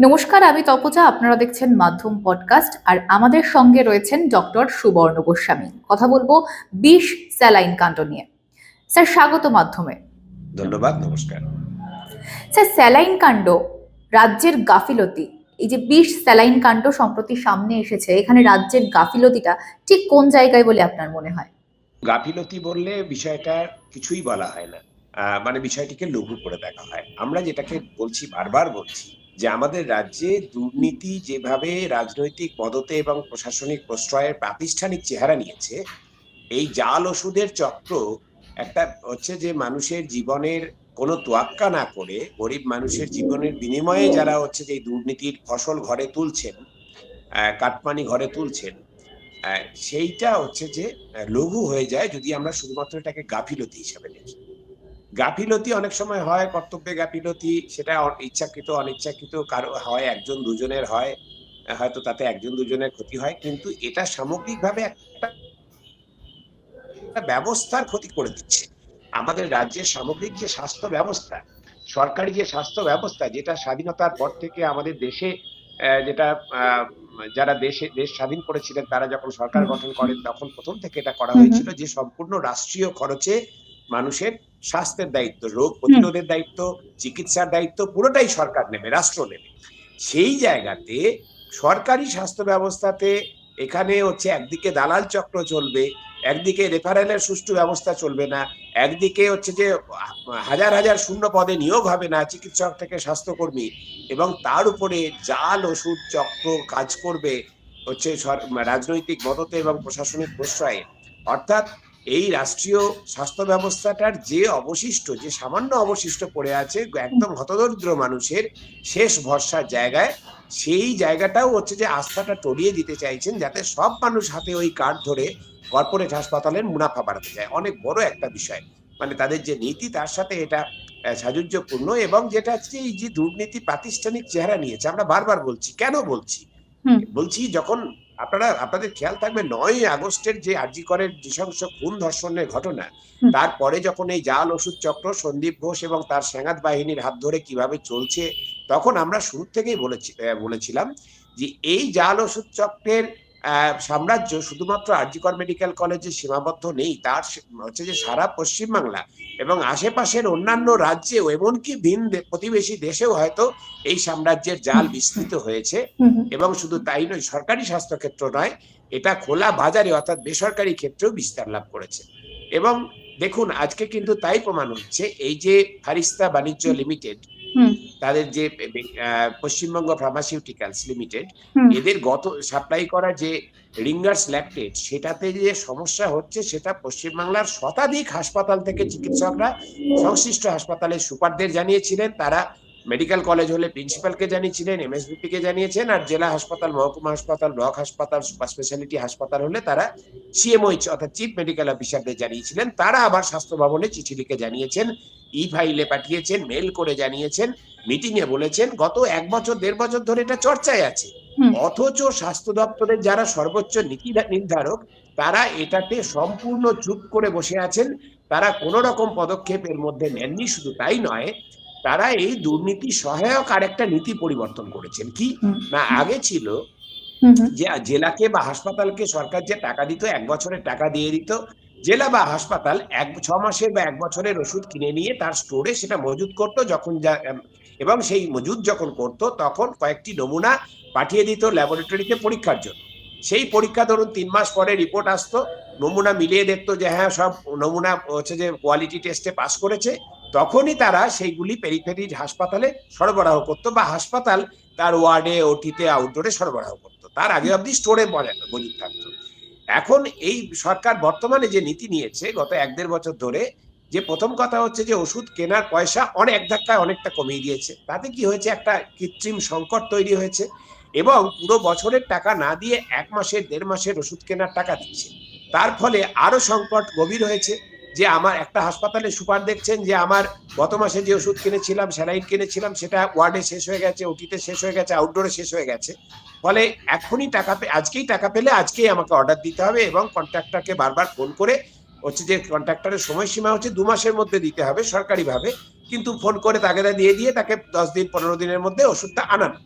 নমস্কার আমি তপজা। আপনারা দেখছেন মাধ্যম পডকাস্ট আর আমাদের সঙ্গে রয়েছেন ডক্টর সুবর্ণ গোস্বামী। কথা বলব বিষ স্যালাইন কাণ্ড নিয়ে। স্যার স্বাগত মাধ্যমে। ধন্যবাদ নমস্কার। স্যার স্যালাইন কাণ্ড রাজ্যের গাফিলতি এই যে বিষ স্যালাইন কাণ্ড সম্প্রতি সামনে এসেছে এখানে রাজ্যের গাফিলতিটা ঠিক কোন জায়গায় বলে আপনার মনে হয়? গাফিলতি বললে বিষয়টা কিছুই বলা হয় না। মানে বিষয়টিকে লঘু করে দেখা হয়। আমরা যেটাকে বলছি বারবার বলছি যে আমাদের রাজ্যে দুর্নীতি যেভাবে রাজনৈতিক পদতে এবং প্রশাসনিক প্রশ্রয়ের প্রাতিষ্ঠানিক চেহারা নিয়েছে, এই জাল ওষুধের চক্র একটা হচ্ছে যে মানুষের জীবনের কোনো তোয়াক্কা না করে, গরিব মানুষের জীবনের বিনিময়ে যারা হচ্ছে যে দুর্নীতির ফসল ঘরে তুলছেন কাটমানি ঘরে তুলছেন সেইটা হচ্ছে যে লঘু হয়ে যায় যদি আমরা শুধুমাত্র এটাকে গাফিলতি হিসাবে দেখি। গাফিলতি অনেক সময় হয় কর্তব্যে গাফিলতি সেটা ইচ্ছাকৃত অনিচ্ছাকৃত কারও হয় একজন দুজনের হয় হয়তো তাতে একজন দুজনের ক্ষতি হয় কিন্তু এটা সামগ্রিকভাবে একটা একটা ব্যবস্থার ক্ষতি করে দিচ্ছে আমাদের রাজ্যের সামগ্রিক যে স্বাস্থ্য ব্যবস্থা সরকারি যে স্বাস্থ্য ব্যবস্থা যেটা স্বাধীনতার পর থেকে আমাদের দেশে যেটা আহ, যারা দেশে দেশ স্বাধীন করেছিলেন তারা যখন সরকার গঠন করেন তখন প্রথম থেকে এটা করা। হয়েছিল যে সম্পূর্ণ রাষ্ট্রীয় খরচে মানুষের স্বাস্থ্যের দায়িত্ব রোগ প্রতিরোধের দায়িত্ব চিকিৎসার দায়িত্ব পুরোটাই সরকার নেবে রাষ্ট্র নেবে। সেই জায়গাতে সরকারি স্বাস্থ্য ব্যবস্থাতে এখানে হচ্ছে একদিকে দালাল চক্র চলবে একদিকে রেফারেলের সুষ্ঠু ব্যবস্থা চলবে না একদিকে হচ্ছে যে হাজার হাজার শূন্য পদে নিয়োগ হবে না চিকিৎসক থেকে স্বাস্থ্যকর্মী এবং তার উপরে জাল ওষুধ চক্র কাজ করবে হচ্ছে রাজনৈতিক মদতে এবং প্রশাসনিক প্রশ্রয়ে। অর্থাৎ এই রাষ্ট্রীয় স্বাস্থ্য ব্যবস্থাটার যে অবশিষ্ট যে সামান্য অবশিষ্ট পড়ে আছে একদম হতদরিদ্র মানুষের শেষ ভরসার জায়গায় সেই জায়গাটাও হচ্ছে যে আস্থাটা টলিয়ে দিতে চাইছেন যাতে সব মানুষ হাতে ওই কার্ড ধরে কর্পোরেট হাসপাতালের মুনাফা বাড়াতে চায়। অনেক বড় একটা বিষয়। মানে তাদের যে নীতি তার সাথে এটা সাযুজ্যপূর্ণ এবং যেটা হচ্ছে এই যে দুর্নীতি প্রাতিষ্ঠানিক চেহারা নিয়েছে আমরা বারবার বলছি কেন বলছি। বলছি যখন আপনারা আপনাদের খেয়াল থাকবে নয় আগস্টের যে আরজি করের নৃশংস খুন ধর্ষণের ঘটনা তারপরে যখন এই জাল ওষুধ চক্র সন্দীপ ঘোষ এবং তার সেনাত বাহিনীর হাত ধরে কীভাবে চলছে তখন আমরা শুরু থেকেই বলেছি বলেছিলাম যে এই জাল ওষুধ চক্রের সাম্রাজ্য শুধুমাত্র আরজিকর মেডিকেল কলেজে সীমাবদ্ধ নেই তার হচ্ছে যে সারা পশ্চিমবাংলা এবং আশেপাশের অন্যান্য রাজ্যেও এমনকি ভিন প্রতিবেশী দেশেও হয়তো এই সাম্রাজ্যের জাল বিস্তৃত হয়েছে। এবং শুধু তাই নয় সরকারি স্বাস্থ্য ক্ষেত্র নয় এটা খোলা বাজারে অর্থাৎ বেসরকারি ক্ষেত্রেও বিস্তার লাভ করেছে এবং দেখুন আজকে কিন্তু তাই প্রমাণ হচ্ছে এই যে ফারিস্তা বাণিজ্য লিমিটেড। তাদের যে পশ্চিমবঙ্গ ফার্মাসিউটিক্যালস লিমিটেড এদের গত সাপ্লাই করা যে রিঙ্গার্স ল্যাকটেট সেটাতে যে সমস্যা হচ্ছে সেটা পশ্চিমবাংলার শতাধিক হাসপাতাল থেকে চিকিৎসকরা সংশ্লিষ্ট হাসপাতালের সুপারদের জানিয়েছিলেন। তারা মেডিকেল কলেজ হলে প্রিন্সিপালকে জানিয়েছিলেন এমএসবিপি কে জানিয়েছেন আর জেলা হাসপাতাল মহকুমা হাসপাতাল ব্লক হাসপাতাল সুপার স্পেশালিটি হাসপাতাল হলে তারা সিএমওইচ অর্থাৎ চিফ মেডিকেল অফিসারদের জানিয়েছিলেন। তারা আবার স্বাস্থ্য ভবনে চিঠি লিখে জানিয়েছেন ই ফাইলে পাঠিয়েছেন মেল করে জানিয়েছেন মিটিং এ বলেছেন গত এক বছর দেড় বছর ধরে এটা চর্চায় আছে। অথচ স্বাস্থ্য দপ্তরের যারা সর্বোচ্চ নীতি নির্ধারক তারা এটাতে সম্পূর্ণ চুপ করে বসে আছেন। তারা কোন রকম পদক্ষেপ এর মধ্যে নেননি শুধু তাই নয় তারা এই দুর্নীতি সহায়ক আর একটা নীতি পরিবর্তন করেছেন। কি? না আগে ছিল। যে জেলাকে বা হাসপাতালকে সরকার যে টাকা দিত এক বছরের টাকা দিয়ে দিত জেলা বা হাসপাতাল এক ছ মাসের বা এক বছরের ওষুধ কিনে নিয়ে তার স্টোরে সেটা মজুত করতো যখন যা এবং সেই মজুদ যখন করত তখন কয়েকটি নমুনা পাঠিয়ে দিত ল্যাবরেটরিতে পরীক্ষার জন্য। সেই পরীক্ষা ধরুন তিন মাস পরে রিপোর্ট আসতো নমুনা মিলিয়ে দেখতো যে হ্যাঁ সব নমুনা হচ্ছে যে কোয়ালিটি টেস্টে পাস করেছে তখনই তারা সেইগুলি পেরিফেরি হাসপাতালে সরবরাহ করতো বা হাসপাতাল তার ওয়ার্ডে, ওটিতে আউটডোরে সরবরাহ করতো। তার আগে অবধি স্টোরে মজুদ থাকতো। এখন এই সরকার বর্তমানে যে নীতি নিয়েছে, গত এক দেড় বছর ধরে, যে প্রথম কথা হচ্ছে যে ওষুধ কেনার পয়সা অনেক ধাক্কায় অনেকটা কমিয়ে দিয়েছে। তাতে কি হয়েছে? একটা কৃত্রিম সংকট তৈরি হয়েছে এবং পুরো বছরের টাকা না দিয়ে এক মাসের দেড় মাসের ওষুধ কেনার টাকা দিচ্ছে। তার ফলে আরও সংকট গভীর হয়েছে। যে আমার একটা হাসপাতালে সুপার দেখছেন যে আমার গত মাসে যে ওষুধ কিনেছিলাম, স্যালাইন কিনেছিলাম, সেটা ওয়ার্ডে শেষ হয়ে গেছে, ওটিতে শেষ হয়ে গেছে আউটডোরে শেষ হয়ে গেছে। ফলে এখনই টাকা আজকেই টাকা পেলে আজকেই আমাকে অর্ডার দিতে হবে এবং কন্ট্রাক্টরকে বারবার ফোন করে হচ্ছে যে কন্ট্রাক্টরের সময়সীমা হচ্ছে দু মাসের মধ্যে দিতে হবে সরকারিভাবে। কিন্তু ফোন করে তাগেদা দিয়ে দিয়ে তাকে দশ দিন, পনেরো দিনের মধ্যে ওষুধটা আনানো।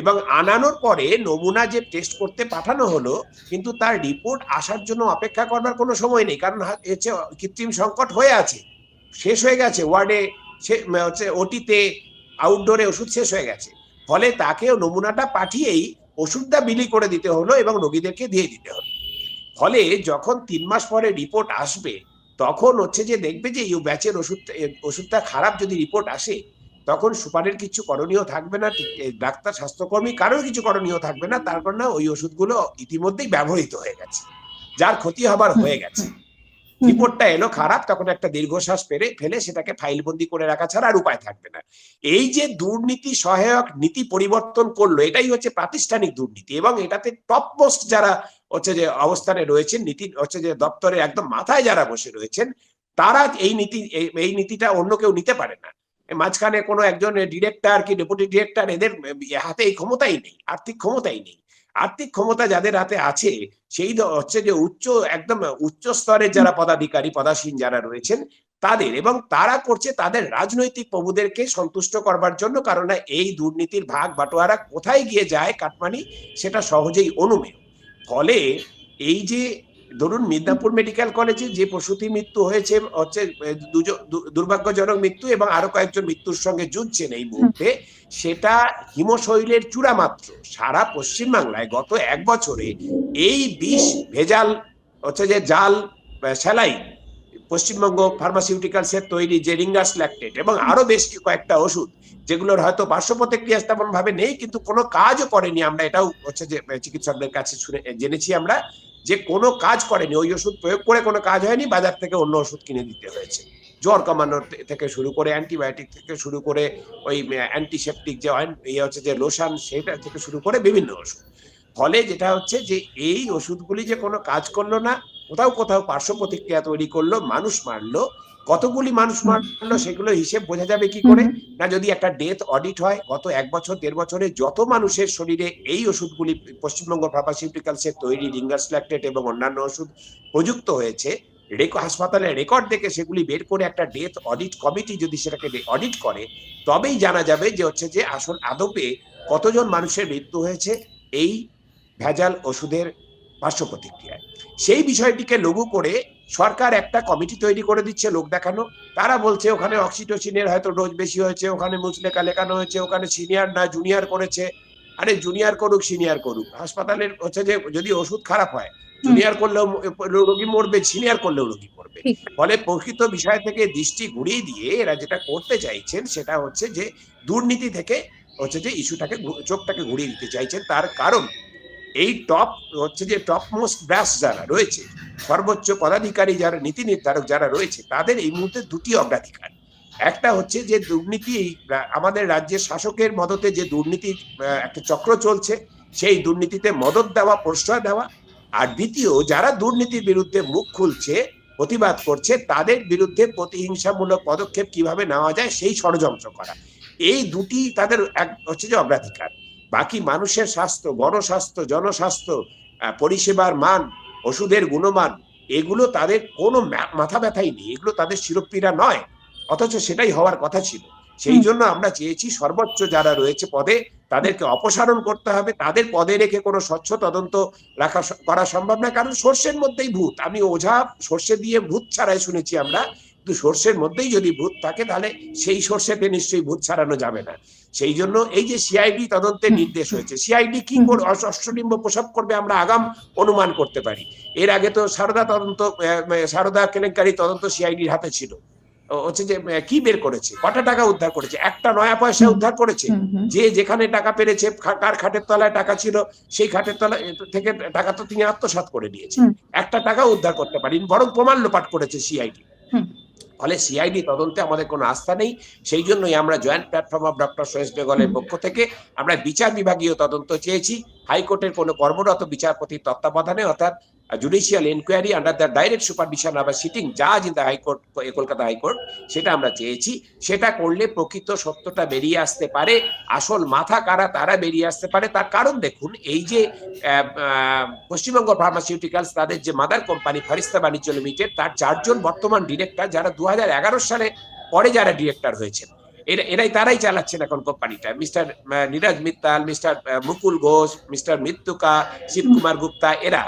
এবং আনানোর পরে নমুনা যে টেস্ট করতে পাঠানো হলো, কিন্তু তার রিপোর্ট আসার জন্য অপেক্ষা করবার কোনো সময় নেই, কারণ হচ্ছে কৃত্রিম সংকট হয়ে আছে, শেষ হয়ে গেছে ওয়ার্ডে সে হচ্ছে ওটিতে আউটডোরে ওষুধ শেষ হয়ে গেছে। ফলে তাকে নমুনাটা পাঠিয়েই ওষুধটা বিলি করে দিতে হলো এবং রোগীদেরকে দিয়ে দিতে হলো। ফলে যখন তিন মাস পরে রিপোর্ট আসবে, তখন হচ্ছে যে দেখবে যে এই ব্যাচের ওষুধ ওষুধটা খারাপ যদি রিপোর্ট আসে তখন সুপারের কিছু করণীয় থাকবে না ডাক্তার, স্বাস্থ্যকর্মী, কারোর কিছু করণীয় থাকবে না, তার কারণে ওই ওষুধগুলো ইতিমধ্যেই ব্যবহৃত হয়ে গেছে। যার ক্ষতি হবার হয়ে গেছে। রিপোর্টটা এলো খারাপ, তখন একটা দীর্ঘশ্বাস পেরে, ফেলে সেটাকে ফাইলবন্দি করে রাখা ছাড়া আর উপায় থাকবে না। এই যে দুর্নীতি সহায়ক নীতি পরিবর্তন করল, এটাই হচ্ছে প্রাতিষ্ঠানিক দুর্নীতি এবং এটাতে টপ মোস্ট যারা হচ্ছে যে অবস্থানে রয়েছেন, নীতি হচ্ছে যে দপ্তরে একদম মাথায় যারা বসে রয়েছেন, তারা এই নীতি এই- নীতিটা অন্য কেউ নিতে পারে না। মাঝখানে কোনো একজন ডিরেক্টর কি ডেপুটি ডিরেক্টর এদের হাতে এই ক্ষমতাই নেই, আর্থিক ক্ষমতাই নেই। আর্থিক ক্ষমতা যাদের হাতে আছে, সেই হচ্ছে যে উচ্চ, একদম উচ্চ স্তরের যারা পদাধিকারী, পদাসীন যারা রয়েছেন, তাদের এবং তারা করছে তাদের রাজনৈতিক প্রভুদেরকে সন্তুষ্ট করবার জন্য, কারণ এই দুর্নীতির ভাগ বাটোয়ারা কোথায় গিয়ে যায় কাটমানি, সেটা সহজেই অনুমেয়। ফলে এই যে ধরুন মিদনাপুর মেডিকেল কলেজে যে প্রসূতি মৃত্যু হয়েছে, হচ্ছে দুর্ভাগ্যজনক মৃত্যু এবং আরও কয়েকজন মৃত্যুর সঙ্গে যুদ্ধছেন এই মুহূর্তে, সেটা হিমশৈলের চূড়া মাত্র। সারা পশ্চিমবাংলায় গত এক বছরে এই বিষ, ভেজাল, হচ্ছে যে জাল স্যালাইন, পশ্চিমবঙ্গ ফার্মাসিউটিক্যালসের তৈরি যে রিঙ্গাস ল্যাকটেট এবং আরও বেশ কয়েকটা ওষুধ, যেগুলোর হয়তো পার্শ্ব প্রতিক্রিয়া তেমন ভাবে নেই, কিন্তু কোনো কাজও করেনি। আমরা এটাও হচ্ছে যে চিকিৎসকদের কাছে শুনে, জেনেছি আমরা। যে কোনো কাজ করেনি, ওই ওষুধ প্রয়োগ করে কোনো কাজ হয়নি, বাজার থেকে অন্য ওষুধ কিনে দিতে হয়েছে। জ্বর কমানোর থেকে শুরু করে অ্যান্টিবায়োটিক থেকে শুরু করে ওই অ্যান্টিসেপটিক যে ইয়ে হচ্ছে যে লোশন সেটা থেকে শুরু করে বিভিন্ন ওষুধ। ফলে যেটা হচ্ছে যে এই ওষুধগুলি যে কোনো কাজ করল না, কোথাও কোথাও পার্শ্ব প্রতিক্রিয়া তৈরি করল, মানুষ মারলো কতগুলি মানুষ মারলো সেগুলো হিসেব বোঝা যাবে কি করে? না যদি একটা ডেথ অডিট হয় গত এক বছর দেড় বছরে যত মানুষের শরীরে এই ওষুধগুলি পশ্চিমবঙ্গ ফার্মাসিউটিক্যালসের তৈরি রিঙ্গাস ল্যাকটেট এবং অন্যান্য ওষুধ প্রযুক্ত হয়েছে হাসপাতালের রেকর্ড দেখে সেগুলি বের করে একটা ডেথ অডিট কমিটি যদি সেটাকে অডিট করে তবেই জানা যাবে যে হচ্ছে যে আসল আদপে কতজন মানুষের মৃত্যু হয়েছে এই ভেজাল ওষুধের পার্শ্ব প্রতিক্রিয়ায়। সেই বিষয়টিকে লঘু করে সরকার একটা কমিটি তৈরি করে দিচ্ছে লোক দেখানো। তারা বলছে ওখানে অক্সিটোসিনের হয়তো ডোজ বেশি হয়েছে ওখানে মুচলেখা লেখানো হয়েছে ওখানে সিনিয়র না জুনিয়র করেছে। আরে জুনিয়র করুক সিনিয়র করুক। হাসপাতালের হচ্ছে যে যদি ওষুধ খারাপ হয় জুনিয়র করলেও রোগী মরবে সিনিয়র করলেও রোগী মরবে। ফলে প্রকৃত বিষয় থেকে দৃষ্টি ঘুরিয়ে দিয়ে এরা যেটা করতে চাইছেন সেটা হচ্ছে যে দুর্নীতি থেকে হচ্ছে যে ইস্যুটাকে চোখটাকে ঘুরিয়ে দিতে চাইছেন। তার কারণ এই টপ হচ্ছে যে টপ মোস্ট ব্যাস যারা রয়েছে সর্বোচ্চ পদাধিকারী যারা নীতি নির্ধারক যারা রয়েছে তাদের এই মুহূর্তে দুটি অগ্রাধিকার। একটা হচ্ছে যে দুর্নীতি আমাদের রাজ্যের শাসকের মদতে যে দুর্নীতির আহ, একটা চক্র চলছে সেই দুর্নীতিতে মদত দেওয়া প্রশ্রয় দেওয়া। আর দ্বিতীয় যারা দুর্নীতির বিরুদ্ধে মুখ খুলছে প্রতিবাদ করছে তাদের বিরুদ্ধে প্রতিহিংসামূলক পদক্ষেপ কীভাবে নেওয়া যায় সেই ষড়যন্ত্র করা। এই দুটি তাদের এক হচ্ছে যে অগ্রাধিকার। বাকি মানুষের স্বাস্থ্য গণস্বাস্থ্য জনস্বাস্থ্য পরিষেবার মান ওষুধের গুণমান এগুলো তাদের কোনো মাথা ব্যথাই নেই। এগুলো তাদের শিরোপীড়া নয়। অথচ সেটাই হওয়ার কথা ছিল। সেই জন্য আমরা চেয়েছি সর্বোচ্চ যারা রয়েছে পদে তাদেরকে অপসারণ করতে হবে। তাদের পদে রেখে কোনো স্বচ্ছ তদন্ত রাখা করা সম্ভব না কারণ সর্ষের মধ্যেই ভূত। আমি ওঝা সর্ষে দিয়ে ভূত ছাড়াই শুনেছি আমরা সর্ষের মধ্যেই যদি ভূত থাকে তাহলে সেই সর্ষেতে নিশ্চয়ই ভূত ছাড়ানো যাবে না। সেই জন্য এই যে সিআইডি তদন্তের নির্দেশ হয়েছে সিআইডি কি অষ্টডিম্ব প্রসব করবে আমরা আগাম অনুমান করতে পারি। এর আগে তো সারদা তদন্ত সারদা কেলেঙ্কারি তদন্ত সিআইডির হাতে ছিল। হচ্ছে যে কি বের করেছে? কটা টাকা উদ্ধার করেছে? একটা নয়া পয়সা উদ্ধার করেছে। যে যেখানে টাকা পেরেছে কার খাটের তলায় টাকা ছিল সেই খাটের তলায় থেকে টাকা তো তিনি আত্মসাৎ করে নিয়েছে একটা টাকা উদ্ধার করতে পারেন বরং প্রমাণ লোপাট করেছে সিআইডি। ফলে সিআইডি তদন্তে আমাদের কোনো আস্থা নেই। সেই জন্যই আমরা জয়েন্ট প্ল্যাটফর্ম অফ ডক্টর সোয়েস বেঙ্গলের পক্ষ থেকে আমরা বিচার বিভাগীয় তদন্ত চেয়েছি। হাইকোর্টের কোনো কর্মরত বিচারপতির তত্ত্বাবধানে অর্থাৎ judicial enquiry under the direct supervision of sitting জাজ in the high court Kolkata high court সেটা আমরা চেয়েছি। সেটা করলে প্রকৃত সত্যটা বেরিয়ে আসতে পারে। আসল মাথা কারা, তারা বেরিয়ে আসতে পারে। তার কারণ দেখুন, এই যে পশ্চিমবঙ্গ ফার্মাসিউটিক্যালস তাদের যে মাদার কোম্পানি ফারিস্তা বাণিজ্য লিমিটেড তার চারজন বর্তমান ডিরেক্টর যারা দু হাজার এগারো সালে পরে যারা ডিরেক্টর হয়েছেন। এরা, এরাই তারাই চালাচ্ছেন এখন কোম্পানিটা। Mister Neeraj Mittal, mister Mukul Ghosh, mister Mrityuka Shivkumar Gupta, এরা।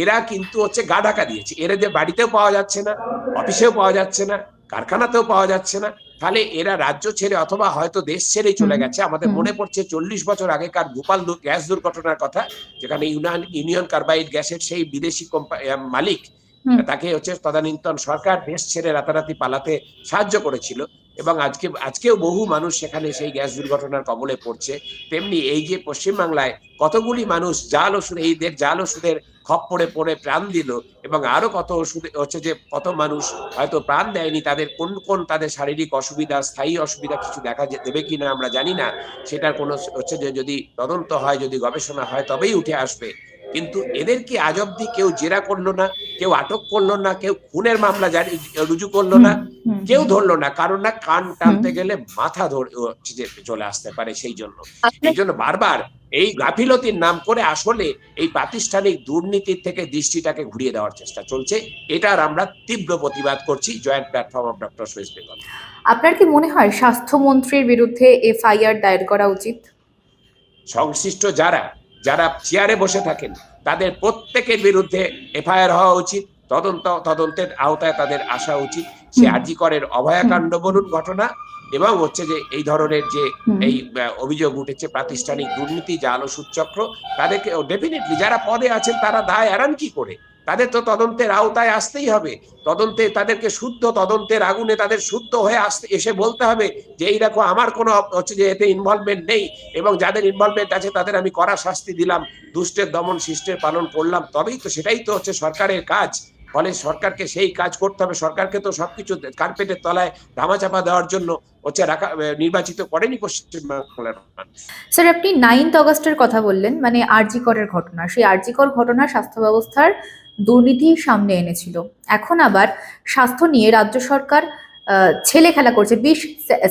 এরা কিন্তু হচ্ছে গা ঢাকা দিয়েছে। এদের বাড়িতেও পাওয়া যাচ্ছে না অফিসেও পাওয়া যাচ্ছে না কারখানাতেও পাওয়া যাচ্ছে না। তাহলে এরা রাজ্য ছেড়ে অথবা হয়তো দেশ ছেড়েই চলে গেছে। আমাদের মনে পড়ছে চল্লিশ বছর আগেকার ভোপাল দু- গ্যাস দুর্ঘটনার কথা যেখানে ইউনিয়ন ইউনিয়ন কার্বাইড গ্যাসের সেই বিদেশি কোম্পানি মালিক তাকে হচ্ছে তদানীন্তন সরকার দেশ ছেড়ে রাতারাতি পালাতে সাহায্য করেছিল। এবং আজকে, আজকেও বহু মানুষ সেখানে সেই গ্যাস দুর্ঘটনার কবলে পড়ছে। তেমনি এই যে পশ্চিমবাংলায় কতগুলি মানুষ জাল ওষুধ, এই দের জাল ওষুধের খপ্পরে পড়ে প্রাণ দিল এবং আরও কত ওষুধ হচ্ছে যে কত মানুষ হয়তো প্রাণ দেয়নি, তাদের কোন কোন তাদের শারীরিক অসুবিধা, স্থায়ী অসুবিধা কিছু দেখা দেবে কিনা আমরা জানি না। সেটার কোনো হচ্ছে যে, যদি তদন্ত হয়, যদি গবেষণা হয়, তবেই উঠে আসবে। কিন্তু এদের কি আজ অব্দি কেউ জেরা করল না, কেউ আটক করল না, কেউ খুনের মামলা রুজু করল না? কেউ ধরলো না কারণ না কান টানতে গেলে মাথা ধরে চলে আসতে পারে সেই জন্য। এই জন্য বারবার এই গাফিলতির নাম করে আসলে এই প্রাতিষ্ঠানিক দুর্নীতির থেকে দৃষ্টিটাকে ঘুরিয়ে দেওয়ার চেষ্টা চলছে। এটার আমরা তীব্র প্রতিবাদ করছি joint platform of doctor West Bengal আপনার কি মনে হয় স্বাস্থ্যমন্ত্রীর বিরুদ্ধে এফআইআর দায়ের করা উচিত? সংশ্লিষ্ট যারা যারা চেয়ারে বসে থাকেন তাদের প্রত্যেকের বিরুদ্ধে এফআইআর হওয়া উচিত তদন্ত তদন্তের আওতায় তাদের আসা উচিত। সে। আর্জিকরের অভয়াকাণ্ড বলুন ঘটনা এবং হচ্ছে যে এই ধরনের যে এই অভিযোগ উঠেছে প্রাতিষ্ঠানিক দুর্নীতি জাল ওষুধ চক্র তাদেরকে ডেফিনেটলি যারা পদে আছেন তারা দায় এড়ান কি করে? তাদের তো তদন্তের আওতায় আসতেই হবে। তদন্তে তাদেরকে শুদ্ধ তদন্তের আগুনে তাদের শুদ্ধ হয়ে আসতে এসে বলতে হবে যে এই দেখো আমার কোনো হচ্ছে যে এতে ইনভলভমেন্ট নেই এবং যাদের ইনভলভমেন্ট আছে তাদের আমি কড়া শাস্তি দিলাম দুষ্টের দমন শিষ্টের পালন করলাম তবেই তো সেটাই তো হচ্ছে সরকারের কাজ। ফলে সরকারকে সেই কাজ করতে হবে। সরকারকে তো সবকিছু কার্পেটের তলায় ধামাচাপা দেওয়ার জন্য হচ্ছে রাখা নির্বাচিত করেনি পশ্চিমবাংলার স্যার, আপনি নাইন্থ অগস্টের কথা বললেন মানে আরজিকরের ঘটনা। সেই আরজিকর ঘটনা স্বাস্থ্য ব্যবস্থার দুর্নীতি সামনে এনেছিল। এখন আবার স্বাস্থ্য নিয়ে রাজ্য সরকার ছেলে খেলা করছে। বিষ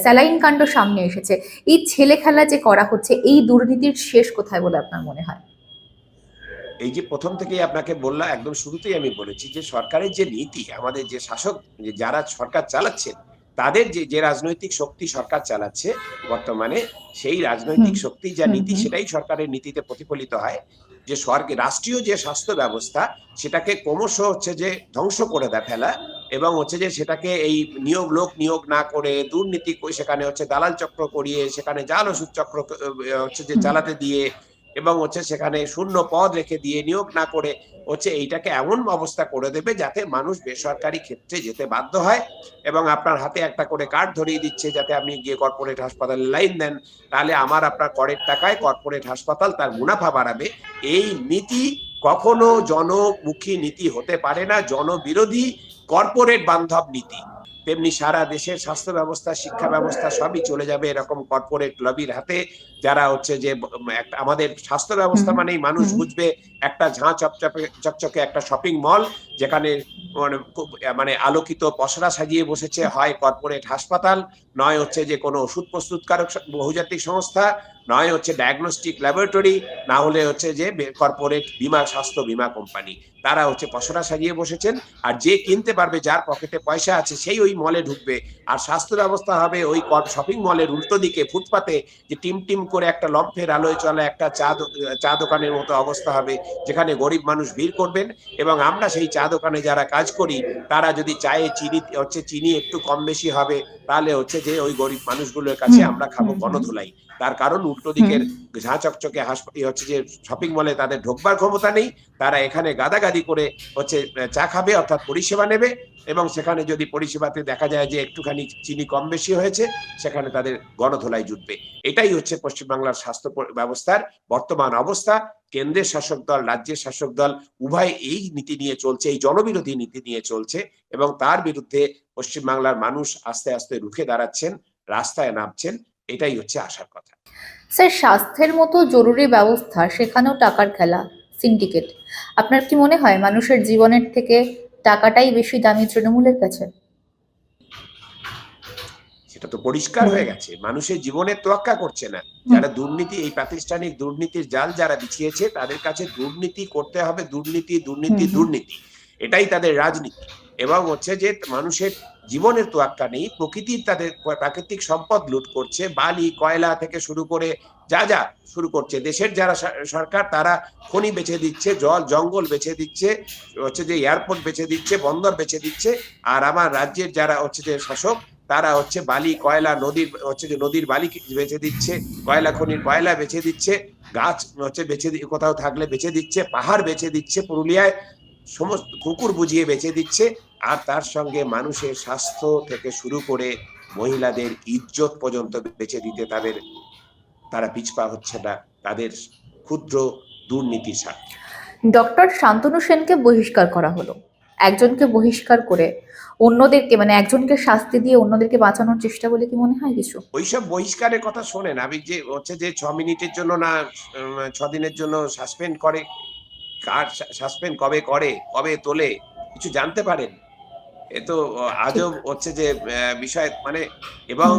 স্যালাইন কাণ্ড সামনে এসেছে। এই ছেলে খেলা যে করা হচ্ছে, এই দুর্নীতির শেষ কোথায় বলে আপনার মনে হয়? এই যে প্রথম থেকেই আপনাকে বললাম একদম শুরুতেই আমি বলেছি যে সরকারের যে নীতি আমাদের যে শাসক যারা সরকার চালাচ্ছেন তাদের যে যে রাজনৈতিক শক্তি সরকার চালাচ্ছে বর্তমানে সেই রাজনৈতিক শক্তি যা নীতি সেটাই সরকারের নীতিতে প্রতিফলিত হয়। যে সরকার রাষ্ট্রীয় যে স্বাস্থ্য ব্যবস্থা সেটাকে ক্রমশ হচ্ছে যে ধ্বংস করে দেয় ফেলা এবং হচ্ছে যে সেটাকে এই নিয়োগ লোক নিয়োগ না করে দুর্নীতি সেখানে হচ্ছে দালাল চক্র করিয়ে সেখানে জাল ওষুধ চক্র হচ্ছে যে চালাতে দিয়ে এবং হচ্ছে সেখানে শূন্য পদ রেখে দিয়ে নিয়োগ না করে হচ্ছে এইটাকে এমন অবস্থা করে দেবে যাতে মানুষ বেসরকারি ক্ষেত্রে যেতে বাধ্য হয় এবং আপনার হাতে একটা করে কার্ড ধরিয়ে দিচ্ছে যাতে আপনি গিয়ে কর্পোরেট হাসপাতালে লাইন দেন। তাহলে আমার আপনার করের টাকায় কর্পোরেট হাসপাতাল তার মুনাফা বাড়াবে। এই নীতি কখনো জনমুখী নীতি হতে পারে না। জনবিরোধী কর্পোরেট বান্ধব নীতি। তেমনি সারা দেশের স্বাস্থ্য ব্যবস্থা শিক্ষা ব্যবস্থা সবই চলে যাবে এরকম কর্পোরেট লবির হাতে যারা হচ্ছে যে আমাদের স্বাস্থ্য ব্যবস্থা মানেই মানুষ বুঝবে একটা ঝাঁ চকচকে চকচকে একটা শপিং মল যেখানে মানে খুব মানে আলোকিত পসরা সাজিয়ে বসেছে হয় কর্পোরেট হাসপাতাল নয় হচ্ছে যে কোনো ওষুধ প্রস্তুতকারক বহুজাতিক সংস্থা নয় হচ্ছে ডায়াগনস্টিক ল্যাবরেটরি না হলে হচ্ছে যে কর্পোরেট বীমা স্বাস্থ্য বীমা কোম্পানি তারা হচ্ছে পসরা সাজিয়ে বসেছেন আর যে কিনতে পারবে যার পকেটে পয়সা আছে সেই ওই মলে ঢুকবে। আর স্বাস্থ্য ব্যবস্থা হবে ওই শপিং মলের উল্টো দিকে ফুটপাতে যে টিম টিম করে একটা লম্ফের আলোয় চলা একটা চা চা দোকানের মতো অবস্থা হবে যেখানে গরিব মানুষ ভিড় করবেন। এবং আমরা সেই চা দোকানে যারা কাজ করি তারা যদি চায়ে চিনি হচ্ছে চিনি একটু কম বেশি হবে তাহলে হচ্ছে যে ওই গরিব মানুষগুলোর কাছে আমরা খাব। গণধুলাই। তার কারণ উল্টো দিকের ঝাঁ চকচকে হচ্ছে যে শপিং মলে তাদের ঢোকবার ক্ষমতা নেই, তারা এখানে গাদাগাদি করে হচ্ছে চা খাবে অর্থাৎ পরিষেবা নেবে এবং সেখানে যদি পরিষেবাতে দেখা যায় যে একটুখানি চিনি কম বেশি হয়েছে, সেখানে তাদের গণধোলাই জুটবে। এটাই হচ্ছে পশ্চিমবাংলার স্বাস্থ্য ব্যবস্থার বর্তমান অবস্থা। কেন্দ্রের শাসক দল, রাজ্যের শাসক দল উভয় এই নীতি নিয়ে চলছে, এই জনবিরোধী নীতি নিয়ে চলছে এবং তার বিরুদ্ধে পশ্চিমবাংলার মানুষ আস্তে আস্তে রুখে দাঁড়াচ্ছেন, রাস্তায় নামছেন, এটাই হচ্ছে আশার কথা। স্যার স্বাস্থ্যের মতো জরুরি ব্যবস্থা সেখানেও টাকার খেলা সিন্ডিকেট আপনার কি মনে হয় মানুষের জীবনের থেকে টাকাটাই বেশি দামি তৃণমূলের কাছে? সেটা তো পরিষ্কার হয়ে গেছে। মানুষের জীবনের তোয়াক্কা করছে না। যারা দুর্নীতি এই প্রাতিষ্ঠানিক দুর্নীতির জাল যারা বিছিয়েছে তাদের কাছে দুর্নীতি করতে হবে দুর্নীতি দুর্নীতি। দুর্নীতি। এটাই তাদের রাজনীতি। এবং হচ্ছে যে মানুষের জীবনের তোয়াক্কা নেই, প্রকৃতির তাদের প্রাকৃতিক সম্পদ লুট করছে, বালি, কয়লা থেকে শুরু করে যা যা শুরু করছে। দেশের যারা সরকার তারা খনি বেছে দিচ্ছে, জল, জঙ্গল বেছে দিচ্ছে, হচ্ছে যে এয়ারপোর্ট বেছে দিচ্ছে, বন্দর বেছে দিচ্ছে, আর আমার রাজ্যের যারা হচ্ছে যে শাসক তারা হচ্ছে বালি, কয়লা, নদীর, হচ্ছে যে নদীর বালি বেছে দিচ্ছে, কয়লা, খনির কয়লা বেছে দিচ্ছে, গাছ হচ্ছে বেছে কোথাও থাকলে বেছে দিচ্ছে, পাহাড় বেছে দিচ্ছে পুরুলিয়ায়। সমস্ত কুকুর বুঝিয়ে বেছে দিচ্ছে আর তার সঙ্গে মানুষের স্বাস্থ্য থেকে শুরু করে মহিলাদের ইজ্জত পর্যন্ত বেছে দিতে তাদের তারা পিছপা হচ্ছে না তাদের ক্ষুদ্র দুর্নীতির সাথে ডক্টর শান্তনু সেনকে বহিষ্কার করা হলো। একজনকে বহিষ্কার করে অন্যদেরকে মানে একজনকে শাস্তি দিয়ে অন্যদেরকে বাঁচানোর চেষ্টা বলে কি মনে হয় কিছু? ওইসব বহিষ্কারের কথা শোনেন। আমি যে হচ্ছে যে ছ মিনিটের জন্য না ছ দিনের জন্য সাসপেন্ড করে কার সাসপেন্ড কবে করে কবে তোলে কিছু জানতে পারেন? এ তো আজব হচ্ছে যে বিষয় মানে এবং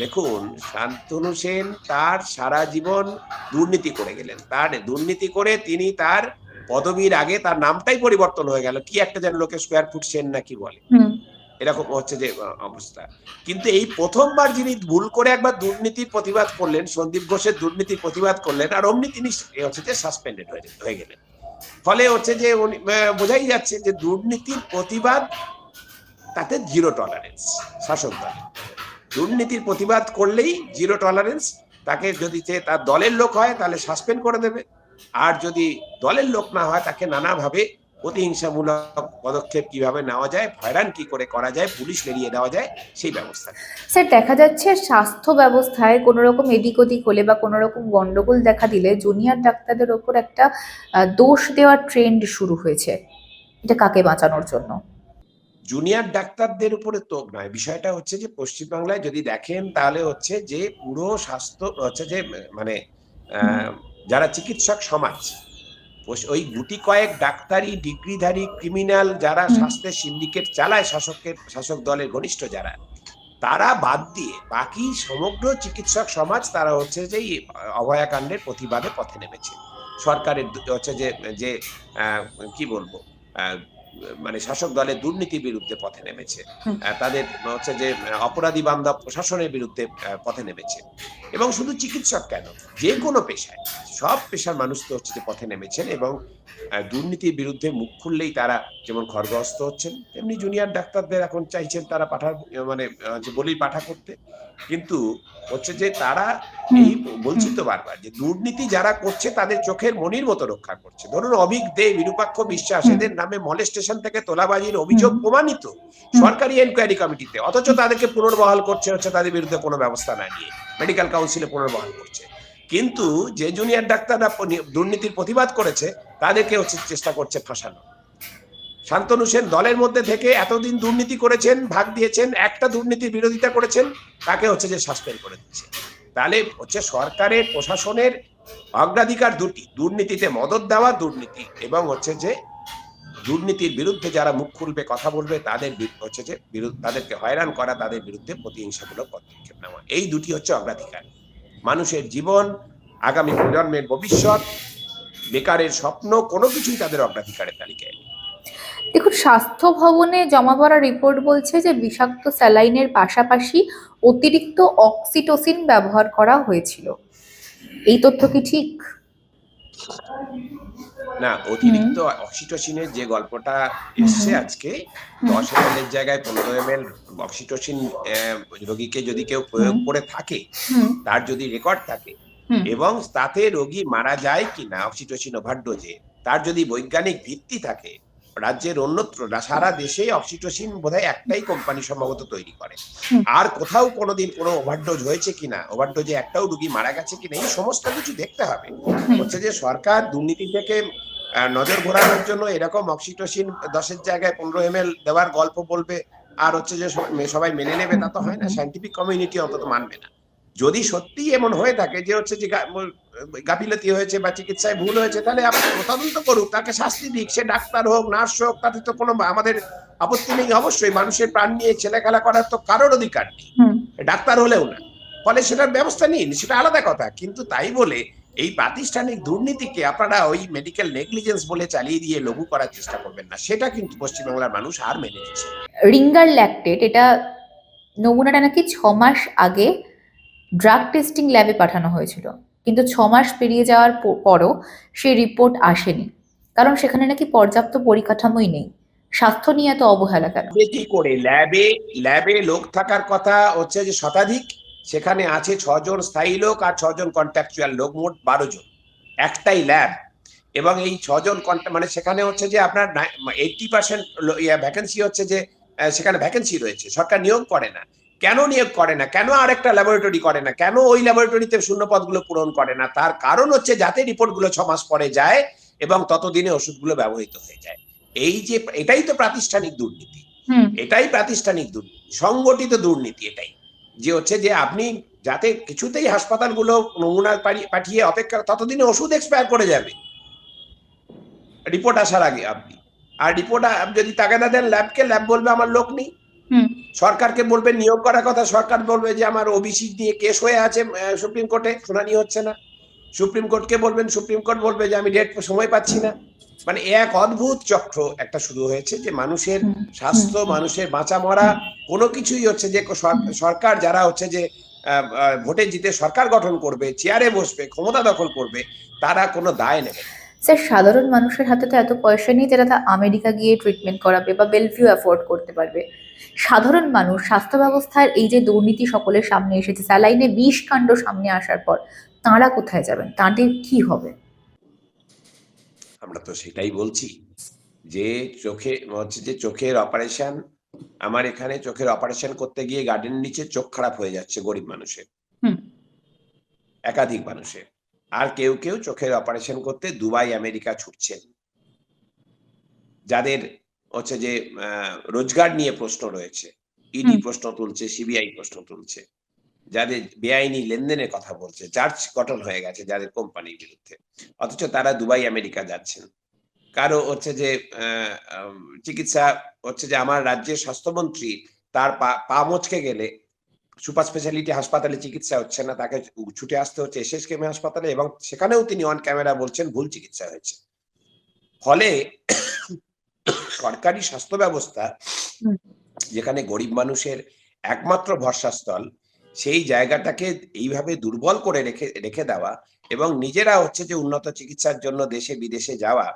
দেখুন শান্তনু সেন তার সারা জীবন দুর্নীতি করে গেলেন। তার দুর্নীতি করে তিনি তার পদবীর আগে তার নামটাই পরিবর্তন হয়ে গেল। কি একটা যেন লোকে স্কোয়ার ফুট সেন নাকি বলে? এরকম হচ্ছে যে অবস্থা। কিন্তু এই প্রথমবার যিনি ভুল করে একবার দুর্নীতির প্রতিবাদ করলেন সন্দীপ ঘোষের দুর্নীতির প্রতিবাদ করলেন আর অমনি তিনি হচ্ছে যে সাসপেন্ডেড হয়ে গেলেন। ফলে হচ্ছে যে বোঝাই যাচ্ছে যে দুর্নীতির প্রতিবাদ, তাতে জিরো টলারেন্স শাসক দল। দুর্নীতির প্রতিবাদ করলেই জিরো টলারেন্স তাকে যদি সে তার দলের লোক হয় তাহলে সাসপেন্ড করে দেবে। আর যদি দলের লোক না হয়, তাকে নানাভাবে প্রতিহিংসামূলক পদক্ষেপ কীভাবে নেওয়া যায় হয়রান কি করে করা যায় পুলিশ বেরিয়ে দেওয়া যায় সেই ব্যবস্থা। স্যার দেখা যাচ্ছে স্বাস্থ্য ব্যবস্থায় কোনো রকম এদিক ওদিক হলে বা কোনো রকম গন্ডগোল দেখা দিলে জুনিয়র ডাক্তারদের ওপর একটা দোষ দেওয়ার ট্রেন্ড শুরু হয়েছে। এটা কাকে বাঁচানোর জন্য? জুনিয়র ডাক্তারদের উপরে তো নয়। বিষয়টা হচ্ছে যে পশ্চিমবাংলায় যদি দেখেন তাহলে হচ্ছে যে পুরো স্বাস্থ্য হচ্ছে যে মানে যারা চিকিৎসক সমাজ ওই গুটি কয়েক ডাক্তারি ডিগ্রিধারী ক্রিমিনাল যারা স্বাস্থ্যের সিন্ডিকেট চালায় শাসকের শাসক দলের ঘনিষ্ঠ যারা তারা বাদ দিয়ে বাকি সমগ্র চিকিৎসক সমাজ তারা হচ্ছে যে এই অভয়াকাণ্ডের প্রতিবাদে পথে নেমেছে। সরকারের হচ্ছে যে যে আহ, কি বলব মানে শাসক দলের দুর্নীতির বিরুদ্ধে পথে নেমেছে। তাদের হচ্ছে যে অপরাধী বান্ধব প্রশাসনের বিরুদ্ধে পথে নেমেছে। এবং শুধু চিকিৎসক কেন? যে কোনো পেশায়। সব পেশার মানুষ তো হচ্ছে পথে নেমেছেন এবং দুর্নীতির বিরুদ্ধে মুখ খুললেই তারা যেমন খড়গহস্ত হচ্ছেন তেমনি জুনিয়র ডাক্তারদের এখন চাইছেন তারা পাঠার মানে যে বলি পাঠা করতে। কিন্তু হচ্ছে যে তারা এই বলছি তো বারবার যে দুর্নীতি যারা করছে তাদের চোখের মনির মতো রক্ষা করছে। ধরুন অভিক দে বিরূপাক্ষ বিশ্বাস। এদের নামে মলেস্টেশন থেকে তোলাবাজির অভিযোগ প্রমাণিত। সরকারি এনকোয়ারি কমিটিতে অথচ তাদেরকে পুনর্বহাল করছে হচ্ছে তাদের বিরুদ্ধে কোনো ব্যবস্থা না নিয়ে। মেডিকেল কাউন্সিলে পুনর্বহাল করছে। কিন্তু যে জুনিয়র ডাক্তাররা দুর্নীতির প্রতিবাদ করেছে, তাদেরকে হচ্ছে চেষ্টা করছে ফাঁসানো। শান্তনু সেন দলের মধ্যে থেকে এতদিন দুর্নীতি করেছেন, ভাগ দিয়েছেন, একটা দুর্নীতির বিরোধিতা করেছেন, তাকে হচ্ছে যে সাসপেন্ড করে দিচ্ছে। তাহলে হচ্ছে সরকারের, প্রশাসনের অগ্রাধিকার দুটি, দুর্নীতিতে মদত দেওয়া দুর্নীতি এবং হচ্ছে যে দুর্নীতির বিরুদ্ধে যারা মুখ খুলবে, কথা বলবে, তাদের হচ্ছে যে তাদেরকে হয়রান করা, তাদের বিরুদ্ধে প্রতিহিংসামূলক পদক্ষেপ নেওয়া। এই দুটি হচ্ছে অগ্রাধিকার। মানুষের জীবন, আগামী প্রজন্মের ভবিষ্যৎ, বেকারের স্বপ্ন, কোনো কিছুই তাদের অগ্রাধিকারের তালিকায় দেখুন, স্বাস্থ্য ভবনে জমা পড়া রিপোর্ট বলছে যে বিষাক্ত স্যালাইনের পাশাপাশি অতিরিক্ত অক্সিটোসিন ব্যবহার করা হয়েছিল। এই তথ্য কি ঠিক? না অতিরিক্ত অক্সিটোসিনের যে গল্পটা এসছে আজকে দশ এম এর জায়গায় পনেরো এম এল অক্সিটোসিন রোগীকে যদি কেউ প্রয়োগ করে থাকে তার যদি রেকর্ড থাকে এবং তাতে রোগী মারা যায় কিনা অক্সিটোসিন ওভারডোজে তার যদি বৈজ্ঞানিক ভিত্তি থাকে রাজ্যের অন্যত্র সারা দেশে অক্সিটোসিন বোধহয় একটাই কোম্পানি সম্ভবত তৈরি করে। আর কোথাও কোনোদিন কোনো ওভারডোজ হয়েছে কিনা ওভারডোজে একটাও রুগী মারা গেছে কিনা এই সমস্ত কিছু দেখতে হবে। হচ্ছে যে সরকার দুর্নীতি থেকে নজর ঘোরানোর জন্য এরকম অক্সিটোসিন দশের জায়গায় পনেরো এম দেওয়ার গল্প বলবে আর হচ্ছে যে সবাই মেনে নেবে তা তো হয় না। সাইন্টিফিক কমিউনিটি অন্তত মানবে না। যদি সত্যি এমন হয়ে থাকে যে হচ্ছে যে গাফিলতি হয়েছে বা চিকিৎসায় ভুল হয়েছে তাহলে তদন্ত করুক তাকে শাস্তি দিক সে ডাক্তার হোক নার্স হোক তাতে তো কোনো আমাদের আপত্তি নেই অবশ্যই মানুষের প্রাণ নিয়ে ছেলে খেলা করার তো কারোর অধিকার নেই। ডাক্তার হলেও না ফলে সেটার ব্যবস্থা নিন সেটা আলাদা কথা কিন্তু তাই বলে এই প্রাতিষ্ঠানিক দুর্নীতিকে আপনারা ওই মেডিকেল নেগলিজেন্স বলে চালিয়ে দিয়ে লঘু করার চেষ্টা করবেন না সেটা কিন্তু পশ্চিমবাংলার মানুষ আর মেনে নিচ্ছে রিঙ্গার ল্যাকটেট এটা নমুনাটা নাকি ছ মাস আগে ড্রাগ টেস্টিং ল্যাবে পাঠানো হয়েছিল। কিন্তু ছ মাস পেরিয়ে যাওয়ার পরও সেই রিপোর্ট আসেনি। কারণ সেখানে নাকি পর্যাপ্ত পরিকাঠামোই নেই। স্বাস্থ্য নিয়ে এত অবহেলা কেন? কি করে? ল্যাবে ল্যাবে লোক থাকার কথা হচ্ছে যে শতাধিক, সেখানে আছে ছজন স্থায়ী লোক আর ছজন কন্ট্রাকচুয়াল লোক, মোট বারো জন। একটাই ল্যাব এবং এই ছজন মানে সেখানে হচ্ছে যে আপনার এইটটি পার্সেন্ট ভ্যাকেন্সি হচ্ছে যে সেখানে ভ্যাকেন্সি রয়েছে। সরকার নিয়োগ করে না। কেন নিয়োগ করে না? কেন আরেকটা ল্যাবরেটরি করে না? কেন ওই ল্যাবরেটরিতে শূন্য পদগুলো পূরণ করে না? তার কারণ হচ্ছে যাতে রিপোর্টগুলো ছ মাস পরে যায় এবং ততদিনে ওষুধগুলো ব্যবহৃত হয়ে যায়। এই যে এটাই তো প্রাতিষ্ঠানিক দুর্নীতি। এটাই প্রাতিষ্ঠানিক দুর্নীতি সংগঠিত দুর্নীতি এটাই। যে হচ্ছে যে আপনি যাতে কিছুতেই হাসপাতালগুলো নমুনা পাঠিয়ে অপেক্ষা ততদিনে ওষুধ এক্সপায়ার করে যাবে। রিপোর্ট আসার আগে আপনি। আর রিপোর্ট যদি তাগাদা দেন ল্যাবকে ল্যাব বলবে আমার লোক নেই। সরকারকে বলবে নিয়োগ করার কথা সরকার বলবে যে আমার ওবিসি নিয়ে কেস হয়ে আছে সুপ্রিম কোর্টে শুনানি হচ্ছে না। সুপ্রিম কোর্টকে বলবেন সুপ্রিম কোর্ট বলবে যে আমি ডেট সময় পাচ্ছি না। মানে এক অদ্ভুত চক্র একটা শুরু হয়েছে যে মানুষের স্বাস্থ্য মানুষের বাঁচা মরা কোনো কিছুই হচ্ছে যে সরকার যারা হচ্ছে যে ভোটে জিতে সরকার গঠন করবে চেয়ারে বসবে ক্ষমতা দখল করবে তারা কোনো দায় নেবে স্যার সাধারণ মানুষের হাতে তো এত পয়সা নেই যেটা তা আমেরিকা গিয়ে ট্রিটমেন্ট করাবে বা বেলভিউ অ্যাফোর্ড করতে পারবে। সাধারণ মানুষ স্বাস্থ্য ব্যবস্থার এই যে দুর্নীতি সকলের সামনে এসেছে স্যালাইনে বিষ কাণ্ড সামনে আসার পর তাঁরা কোথায় যাবেন? তাঁদের কি হবে? আমরা তো সেটাই বলছি যে চোখে হচ্ছে যে চোখের অপারেশন আমার এখানে চোখের অপারেশন করতে গিয়ে গার্ডেন নিচে চোখ খারাপ হয়ে যাচ্ছে গরিব মানুষের। হুম। একাধিক মানুষের। আর কেউ কেউ চোখের অপারেশন করতে দুবাই আমেরিকা ছুটছেন। যাদের হচ্ছে যে রোজগার নিয়ে প্রশ্ন রয়েছে। ইডি প্রশ্ন তুলছে সিবিআই প্রশ্ন তুলছে। যাদের বেআইনি লেনদেনের কথা বলছে চার্জ গঠন হয়ে গেছে যাদের কোম্পানির বিরুদ্ধে। অথচ তারা দুবাই আমেরিকা যাচ্ছেন। কারও হচ্ছে যে চিকিৎসা হচ্ছে যে আমার রাজ্যের স্বাস্থ্যমন্ত্রী তার পা পা মচকে গেলে সুপার স্পেশালিটি হাসপাতালে চিকিৎসা হচ্ছে না তাকে ছুটে আসতে হচ্ছে কেমে হাসপাতালে এবং সেখানেও তিনি অন ক্যামেরা বলছেন ভুল চিকিৎসা হয়েছে। ফলে সরকারি স্বাস্থ্য ব্যবস্থা যেখানে গরিব মানুষের একমাত্র ভরসাস্থল সেই জায়গাটাকে এইভাবে দুর্বল করে রেখে রেখে দেওয়া এবং নিজেরা হচ্ছে যে উন্নত চিকিৎসার জন্য দেশে বিদেশে যাওয়া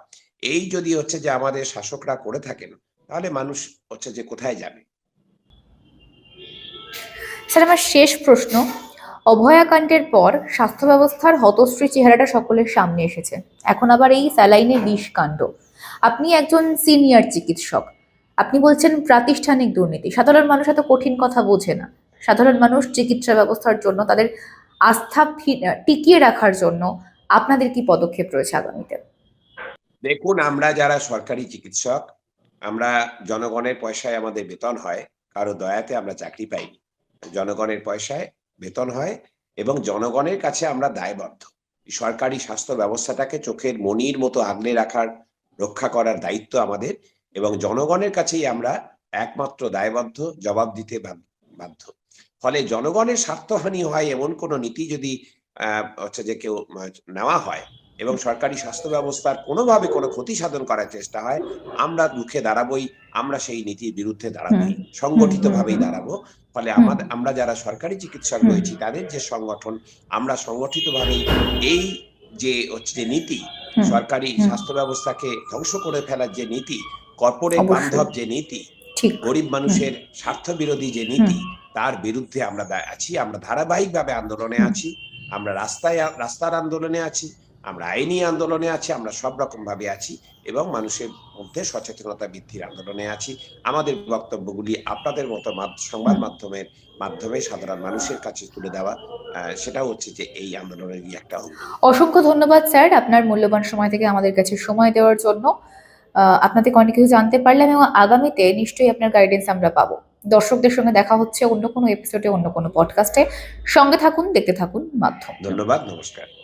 এই যদি হচ্ছে যে আমাদের শাসকরা করে থাকেন তাহলে মানুষ হচ্ছে যে কোথায় যাবে? স্যার আমার শেষ প্রশ্ন। অভয়াকাণ্ডের পর স্বাস্থ্য ব্যবস্থার হতশ্রী চেহারাটা সকলের সামনে এসেছে। এখন আবার এই স্যালাইনে বিষ কাণ্ড। আপনি একজন সিনিয়র চিকিৎসক। আপনি বলছেন প্রাতিষ্ঠানিক দুর্নীতি। সাধারণ মানুষ এত কঠিন কথা বোঝে না। সাধারণ মানুষ চিকিৎসা ব্যবস্থার জন্য, তাদের আস্থা টিকিয়ে রাখার জন্য আপনাদের কি পদক্ষেপ রয়েছে আগামীতে? দেখুন, আমরা যারা সরকারি চিকিৎসক, আমরা জনগণের পয়সায় আমাদের বেতন হয়। কারও দয়াতে আমরা চাকরি পাইনি জনগণের পয়সায় বেতন হয় এবং জনগণের কাছে আমরা দায়বদ্ধ। সরকারি স্বাস্থ্য ব্যবস্থাটাকে চোখের মনির মতো আগলে রাখার রক্ষা করার দায়িত্ব আমাদের এবং জনগণের কাছেই আমরা একমাত্র দায়বদ্ধ জবাব দিতে বাধ্য- ফলে জনগণের স্বার্থহানি হয় এমন কোনো নীতি যদি হচ্ছে যে কেউ নেওয়া হয় এবং সরকারি স্বাস্থ্য ব্যবস্থার কোনোভাবে কোনো ক্ষতি সাধন করার চেষ্টা হয় আমরা রুখে দাঁড়াবোই আমরা সেই নীতির বিরুদ্ধে দাঁড়াবোই হুম। সংগঠিত ভাবেই দাঁড়াবো। ফলে আমাদের আমরা যারা সরকারি চিকিৎসক রয়েছি তাদের যে সংগঠন আমরা সংগঠিত ভাবেই এই যে হচ্ছে যে নীতি সরকারি স্বাস্থ্য ব্যবস্থাকে ধ্বংস করে ফেলার যে নীতি কর্পোরেট বান্ধব যে নীতি ঠিক। গরিব মানুষের স্বার্থ বিরোধী যে নীতি তার বিরুদ্ধে আমরা আছি আমরা ধারাবাহিকভাবে আন্দোলনে আছি আমরা রাস্তায় রাস্তার আন্দোলনে আছি আমরা আইনি আন্দোলনে আছি আমরা সব রকম ভাবে আছি এবং মানুষের মধ্যে সচেতনতা বৃদ্ধির আন্দোলনে আছি। আমাদের বক্তব্যগুলি আপনাদের মতো সংবাদ মাধ্যমের মাধ্যমে সাধারণ মানুষের কাছে তুলে দেওয়া সেটা হচ্ছে যে এই আন্দোলনেরই একটা অসংখ্য ধন্যবাদ স্যার আপনার মূল্যবান সময় থেকে আমাদের কাছে সময় দেওয়ার জন্য। আহ, আপনার থেকে অনেক কিছু জানতে পারলাম এবং আগামীতে নিশ্চয়ই আপনার গাইডেন্স আমরা পাবো। দর্শকদের সঙ্গে দেখা হচ্ছে অন্য কোনো এপিসোডে অন্য কোনো পডকাস্টে সঙ্গে থাকুন দেখতে থাকুন মাধ্যম। ধন্যবাদ নমস্কার।